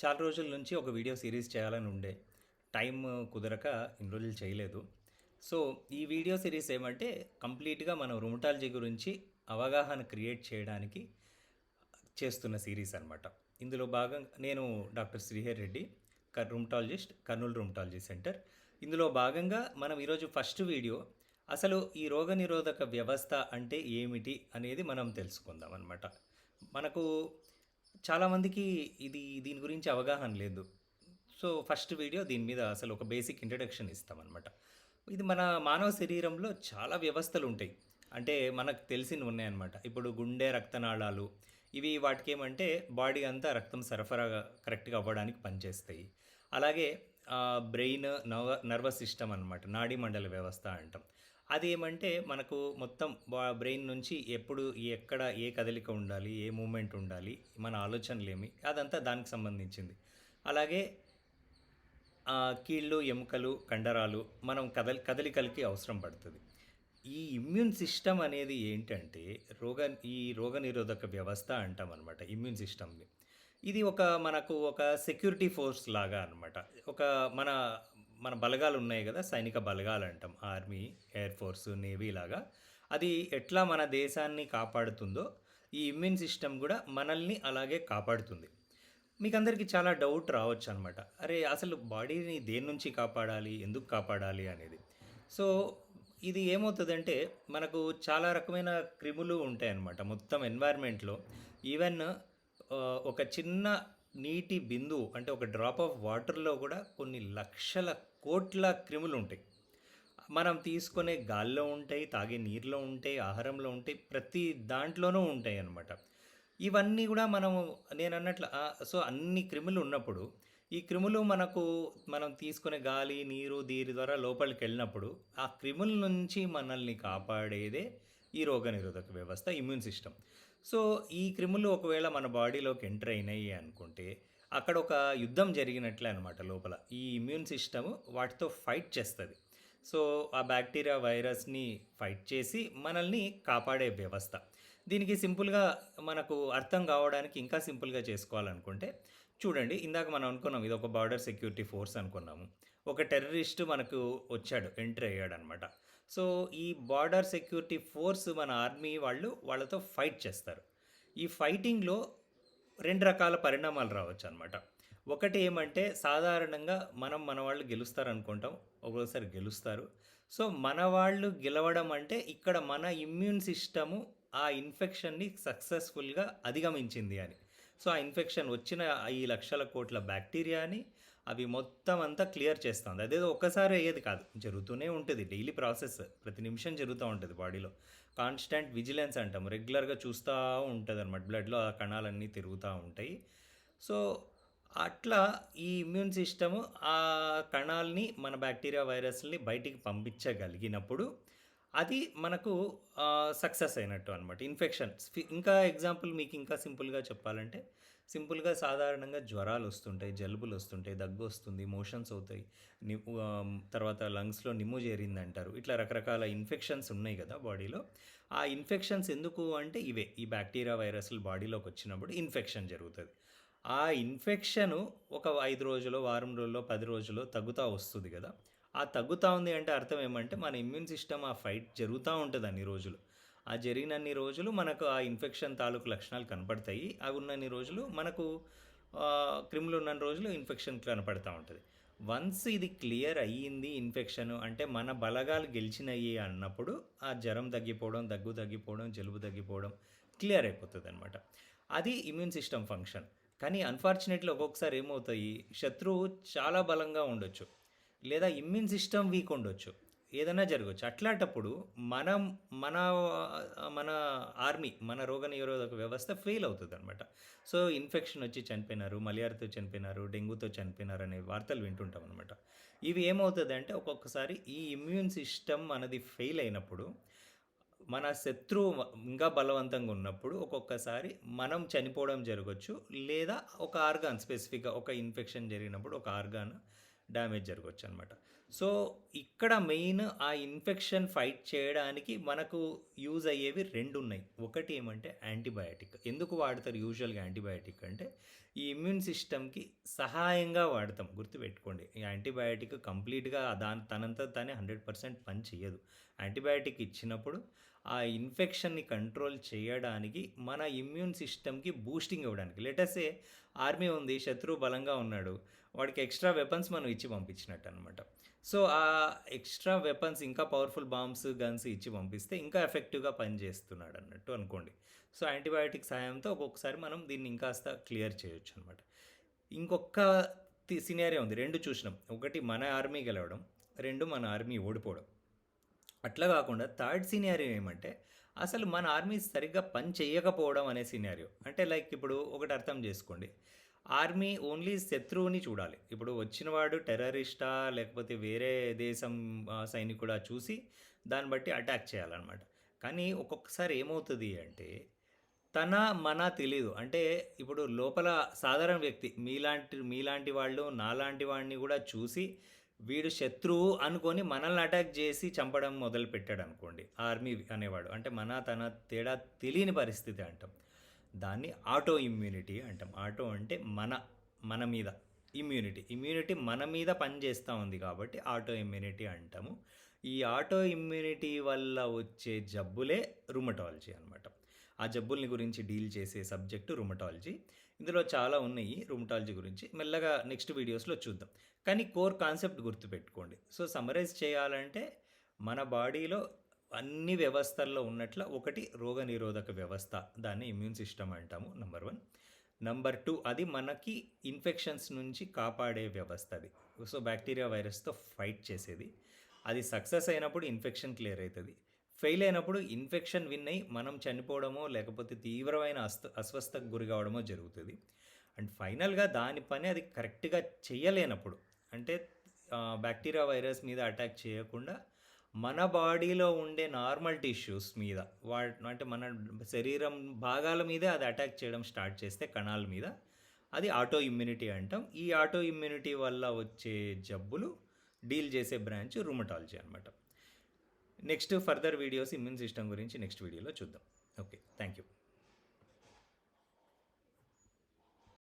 చాలా రోజుల నుంచి ఒక వీడియో సిరీస్ చేయాలని ఉండే. టైం కుదరక ఇన్ని రోజులు చేయలేదు. సో ఈ వీడియో సిరీస్ ఏమంటే కంప్లీట్గా మనం రుమటాలజీ గురించి అవగాహన క్రియేట్ చేయడానికి చేస్తున్న సిరీస్ అనమాట ఇందులో భాగం నేను డాక్టర్ శ్రీహర్ రెడ్డి కర్ రుమటాలజిస్ట్ కర్నూలు రుమటాలజీ సెంటర్. ఇందులో భాగంగా మనం ఈరోజు ఫస్ట్ వీడియో అసలు ఈ రోగనిరోధక వ్యవస్థ అంటే ఏమిటి అనేది మనం తెలుసుకుందాం అనమాట మనకు చాలామందికి ఇది దీని గురించి అవగాహన లేదు. సో ఫస్ట్ వీడియో దీని మీద అసలు ఒక బేసిక్ ఇంట్రడక్షన్ ఇస్తామన్నమాట. ఇది మన మానవ శరీరంలో చాలా వ్యవస్థలు ఉంటాయి. అంటే మనకు తెలిసినవి ఉన్నాయన్నమాట. ఇప్పుడు గుండె రక్తనాళాలు ఇవి వాటికి ఏమంటే బాడీ అంతా రక్తం సరఫరా కరెక్ట్గా అవ్వడానికి పనిచేస్తాయి. అలాగే బ్రెయిన్ నర్వ నర్వస్ సిస్టమ్ అనమాట నాడీ మండల వ్యవస్థ అంటాం. అది ఏమంటే మనకు మొత్తం బ్రెయిన్ నుంచి ఎప్పుడు ఎక్కడ ఏ కదలిక ఉండాలి ఏ మూమెంట్ ఉండాలి మన ఆలోచనలేమి అదంతా దానికి సంబంధించింది. అలాగే కీళ్ళు ఎముకలు కండరాలు మనం కదలి కదలికలకి అవసరం పడుతుంది. ఈ ఇమ్యూన్ సిస్టమ్ అనేది ఏంటంటే రోగ ఈ రోగనిరోధక వ్యవస్థ అంటాం అనమాట ఇమ్యూన్ సిస్టమ్ని. ఇది ఒక మనకు ఒక సెక్యూరిటీ ఫోర్స్ లాగా అనమాట ఒక మన మన బలగాలు ఉన్నాయి కదా సైనిక బలగాలు అంటాం ఆర్మీ ఎయిర్ ఫోర్స్ నేవీ లాగా. అది ఎట్లా మన దేశాన్ని కాపాడుతుందో ఈ ఇమ్యూన్ సిస్టమ్ కూడా మనల్ని అలాగే కాపాడుతుంది. మీకు అందరికీ చాలా డౌట్ రావచ్చు అనమాట అరే అసలు బాడీని దేని నుంచి కాపాడాలి ఎందుకు కాపాడాలి అనేది. సో ఇది ఏమవుతుందంటే మనకు చాలా రకమైన క్రిములు ఉంటాయన్నమాట. మొత్తం ఎన్వైర్న్మెంట్లో ఈవెన్ ఒక చిన్న నీటి బిందువు అంటే ఒక డ్రాప్ ఆఫ్ వాటర్లో కూడా కొన్ని లక్షల కోట్ల క్రిములు ఉంటాయి. మనం తీసుకునే గాల్లో ఉంటాయి తాగే నీరులో ఉంటాయి ఆహారంలో ఉంటాయి ప్రతి దాంట్లోనూ ఉంటాయి అన్నమాట. ఇవన్నీ కూడా మనము నేను అన్నట్లు సో అన్ని క్రిములు ఉన్నప్పుడు ఈ క్రిములు మనకు మనం తీసుకునే గాలి నీరు దీని ద్వారా లోపలికి వెళ్ళినప్పుడు ఆ క్రిముల నుంచి మనల్ని కాపాడేదే ఈ రోగనిరోధక వ్యవస్థ ఇమ్యూన్ సిస్టమ్. సో ఈ క్రిములు ఒకవేళ మన బాడీలోకి ఎంటర్ అయినాయి అనుకుంటే అక్కడ ఒక యుద్ధం జరిగినట్లే అనమాట లోపల. ఈ ఇమ్యూన్ సిస్టమ్ వాటితో ఫైట్ చేస్తుంది. సో ఆ బ్యాక్టీరియా వైరస్ని ఫైట్ చేసి మనల్ని కాపాడే వ్యవస్థ. దీనికి సింపుల్గా మనకు అర్థం కావడానికి ఇంకా సింపుల్గా చేసుకోవాలనుకుంటే చూడండి ఇందాక మనం అనుకున్నాం ఇది ఒక బార్డర్ సెక్యూరిటీ ఫోర్స్ అనుకున్నాము. ఒక టెర్రరిస్ట్ మనకు వచ్చాడు ఎంటర్ అయ్యాడు అనమాట సో ఈ బార్డర్ సెక్యూరిటీ ఫోర్స్ మన ఆర్మీ వాళ్ళు వాళ్ళతో ఫైట్ చేస్తారు. ఈ ఫైటింగ్లో రెండు రకాల పరిణామాలు రావచ్చు అనమాట ఒకటి ఏమంటే సాధారణంగా మనం మన వాళ్ళు గెలుస్తారు అనుకుంటాం ఒక్కొక్కసారి గెలుస్తారు. సో మన వాళ్ళు గెలవడం అంటే ఇక్కడ మన ఇమ్యూన్ సిస్టము ఆ ఇన్ఫెక్షన్ని సక్సెస్ఫుల్గా అధిగమించింది అని. సో ఆ ఇన్ఫెక్షన్ వచ్చిన ఈ లక్షల కోట్ల బ్యాక్టీరియాని అవి మొత్తం అంతా క్లియర్ చేస్తుంది. అదేదో ఒక్కసారి అయ్యేది కాదు. జరుగుతూనే ఉంటుంది. Daily process. ప్రతి నిమిషం జరుగుతూ ఉంటుంది బాడీలో. కాన్స్టెంట్ విజిలెన్స్ అంటాం రెగ్యులర్గా చూస్తూ ఉంటుంది అనమాట బ్లడ్లో ఆ కణాలన్నీ తిరుగుతూ ఉంటాయి. సో అట్లా ఈ ఇమ్యూన్ సిస్టము ఆ కణాలని మన బ్యాక్టీరియా వైరస్ని బయటికి పంపించగలిగినప్పుడు అది మనకు సక్సెస్ అయినట్టు అనమాట ఇన్ఫెక్షన్. ఇంకా ఎగ్జాంపుల్ మీకు ఇంకా సింపుల్గా చెప్పాలంటే సింపుల్గా సాధారణంగా జ్వరాలు వస్తుంటాయి జలుబులు వస్తుంటాయి దగ్గు వస్తుంది మోషన్స్ అవుతాయి. ని తర్వాత లంగ్స్లో నిమ్ము చేరింది అంటారు. ఇట్లా రకరకాల ఇన్ఫెక్షన్స్ ఉన్నాయి కదా బాడీలో. ఆ ఇన్ఫెక్షన్స్ ఎందుకు అంటే ఇవే. ఈ బ్యాక్టీరియా వైరస్లు బాడీలోకి వచ్చినప్పుడు ఇన్ఫెక్షన్ జరుగుతుంది. ఆ ఇన్ఫెక్షను ఒక ఐదు రోజులు వారం రోజుల్లో పది రోజుల్లో తగ్గుతూ వస్తుంది కదా. ఆ తగ్గుతూ ఉంది అంటే అర్థం ఏమంటే మన ఇమ్యూన్ సిస్టమ్ ఆ ఫైట్ జరుగుతూ ఉంటుంది అన్ని రోజులు. ఆ జరిగినన్ని రోజులు మనకు ఆ ఇన్ఫెక్షన్ తాలూకు లక్షణాలు కనపడతాయి. అవి ఉన్నన్ని రోజులు మనకు క్రిములు ఉన్న రోజులు ఇన్ఫెక్షన్ కనపడుతూ ఉంటుంది. వన్స్ ఇది క్లియర్ అయ్యింది ఇన్ఫెక్షన్ అంటే మన బలగాలు గెలిచినయ్యి అన్నప్పుడు ఆ జ్వరం తగ్గిపోవడం దగ్గు తగ్గిపోవడం జలుబు తగ్గిపోవడం క్లియర్ అయిపోతుంది అనమాట అది ఇమ్యూన్ సిస్టమ్ ఫంక్షన్ కానీ అన్ఫార్చునేట్లీ ఒక్కొక్కసారి ఏమవుతాయి? శత్రువు చాలా బలంగా ఉండొచ్చు. లేదా ఇమ్యూన్ సిస్టమ్ వీక్ ఉండొచ్చు. ఏదైనా జరగవచ్చు అట్లాంటప్పుడు మనం మన మన ఆర్మీ మన రోగ నిరోధక వ్యవస్థ ఫెయిల్ అవుతుంది అనమాట సో ఇన్ఫెక్షన్ వచ్చి చనిపోయినారు మలేరియాతో చనిపోయినారు డెంగ్యూతో చనిపోయినారు అనే వార్తలు వింటుంటాం అనమాట ఇవి ఏమవుతుంది అంటే ఒక్కొక్కసారి ఈ ఇమ్యూన్ సిస్టమ్ మనది ఫెయిల్ అయినప్పుడు మన శత్రువు ఇంకా బలవంతంగా ఉన్నప్పుడు ఒక్కొక్కసారి మనం చనిపోవడం జరగచ్చు లేదా ఒక ఆర్గాన్ స్పెసిఫిక్గా ఒక ఇన్ఫెక్షన్ జరిగినప్పుడు ఒక ఆర్గాన్ డ్యామేజ్ జరగవచ్చు అనమాట సో ఇక్కడ మెయిన్ ఆ ఇన్ఫెక్షన్ ఫైట్ చేయడానికి మనకు యూజ్ అయ్యేవి రెండు ఉన్నాయి ఒకటి ఏమంటే యాంటీబయాటిక్ ఎందుకు వాడతారు యూజువల్గా యాంటీబయాటిక్ అంటే ఈ ఇమ్యూన్ సిస్టమ్కి సహాయంగా వాడతాం. గుర్తుపెట్టుకోండి. ఈ యాంటీబయాటిక్ కంప్లీట్గా దాని తనంతా తానే హండ్రెడ్ పర్సెంట్ పని చేయదు యాంటీబయాటిక్ ఇచ్చినప్పుడు ఆ ఇన్ఫెక్షన్ని కంట్రోల్ చేయడానికి మన ఇమ్యూన్ సిస్టమ్కి బూస్టింగ్ ఇవ్వడానికి. లెటసే ఆర్మీ ఉంది శత్రువు బలంగా ఉన్నాడు వాడికి ఎక్స్ట్రా వెపన్స్ మనం ఇచ్చి పంపించినట్టు అనమాట సో ఆ ఎక్స్ట్రా వెపన్స్ ఇంకా పవర్ఫుల్ బాంబ్స్ గన్స్ ఇచ్చి పంపిస్తే ఇంకా ఎఫెక్టివ్గా పనిచేస్తున్నాడు అన్నట్టు అనుకోండి. సో యాంటీబయాటిక్ సహాయంతో ఒక్కొక్కసారి మనం దీన్ని ఇంకాస్త క్లియర్ చేయొచ్చు అనమాట ఇంకొక సినారియో ఉంది రెండు చూసినాం. ఒకటి మన ఆర్మీ గెలవడం రెండు మన ఆర్మీ ఓడిపోవడం. అట్లా కాకుండా థర్డ్ సినారియో ఏమంటే అసలు మన ఆర్మీ సరిగ్గా పని చేయకపోవడం అనే సినారియో. అంటే లైక్ ఇప్పుడు ఒకటి అర్థం చేసుకోండి. ఆర్మీ ఓన్లీ శత్రువుని చూడాలి. ఇప్పుడు వచ్చినవాడు టెర్రరిస్టా లేకపోతే వేరే దేశం ఆ, సైనికుడా చూసి దాన్ని బట్టి అటాక్ చేయాలన్నమాట. కానీ ఒక్కొక్కసారి ఏమవుతుంది అంటే తన మన తెలీదు. అంటే ఇప్పుడు లోపల సాధారణ వ్యక్తి మీలాంటి మీలాంటి వాళ్ళు నాలాంటి వాడిని కూడా చూసి వీడు శత్రువు అనుకొని మనల్ని అటాక్ చేసి చంపడం మొదలు పెట్టాడు అనుకోండి ఆర్మీ అనేవాడు. అంటే మన తన తేడా తెలియని పరిస్థితి అంటాం. దాన్ని ఆటో ఇమ్యూనిటీ అంటాం. ఆటో అంటే మన మన మీద ఇమ్యూనిటీ ఇమ్యూనిటీ మన మీద పనిచేస్తూ ఉంది కాబట్టి ఆటో ఇమ్యూనిటీ అంటాము. ఈ ఆటో ఇమ్యూనిటీ వల్ల వచ్చే జబ్బులే రుమటాలజీ అనమాట ఆ జబ్బుల్ని గురించి డీల్ చేసే సబ్జెక్టు రుమటాలజీ ఇందులో చాలా ఉన్నాయి రూమటాలజీ గురించి. మెల్లగా నెక్స్ట్ వీడియోస్లో చూద్దాం. కానీ కోర్ కాన్సెప్ట్ గుర్తుపెట్టుకోండి. సో సమరైజ్ చేయాలంటే మన బాడీలో అన్ని వ్యవస్థల్లో ఉన్నట్ల ఒకటి రోగనిరోధక వ్యవస్థ. దాన్ని ఇమ్యూన్ సిస్టమ్ అంటాము నంబర్ వన్. నంబర్ టూ అది మనకి ఇన్ఫెక్షన్స్ నుంచి కాపాడే వ్యవస్థ అది సో బ్యాక్టీరియా వైరస్తో ఫైట్ చేసేది. అది సక్సెస్ అయినప్పుడు ఇన్ఫెక్షన్ క్లియర్ అవుతుంది. ఫెయిల్ అయినప్పుడు ఇన్ఫెక్షన్ విన్ అయి మనం చనిపోవడమో లేకపోతే తీవ్రమైన అస్త అస్వస్థకు గురి కావడమో జరుగుతుంది. అండ్ ఫైనల్గా దాని పని అది కరెక్ట్గా చేయలేనప్పుడు అంటే బ్యాక్టీరియా వైరస్ మీద అటాక్ చేయకుండా మన బాడీలో ఉండే నార్మల్ టిష్యూస్ మీద వా అంటే మన శరీరం భాగాల మీదే అది అటాక్ చేయడం స్టార్ట్ చేస్తే కణాల మీద అది ఆటో ఇమ్యూనిటీ అంటాం. ఈ ఆటో ఇమ్యూనిటీ వల్ల వచ్చే జబ్బులు డీల్ చేసే బ్రాంచ్ రుమటాలజీ అనమాట next further videos immune system గురించి నెక్స్ట్ వీడియోలో చూద్దాం. Okay thank you